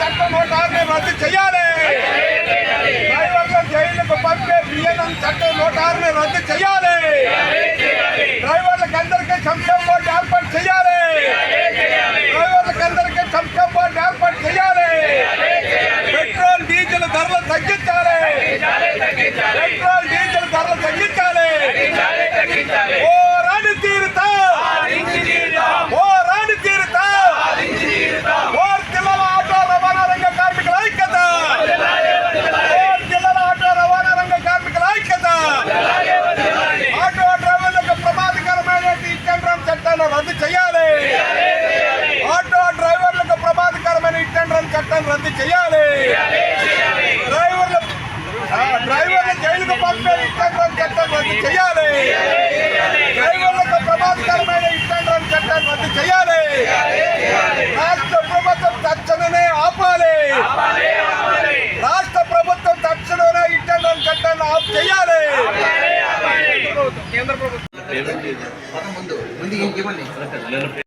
చట్టం నూట ఆరుని రద్దు చేయాలి డ్రైవర్ల జైలుకు పంపే బిఎన్ఎం చట్టం నూట ఆరుని రద్దు చేయాలి చేయాలి. డ్రైవర్ల ఆ, డ్రైవర్ల జైలుకు పంపే ఇష్టం చట్టాన్ని రద్దు చేయాలి. డ్రైవర్లకు ప్రమాదకరమైన ఇష్టం చట్టాన్ని రద్దు చేయాలి. రాష్ట్ర ప్రభుత్వం తక్షణమే ఆపాలి. రాష్ట్ర ప్రభుత్వం తక్షణమే ఇష్టం చట్టాన్ని ఆఫ్ చేయాలి. ముందు ముందు ఇంకేమని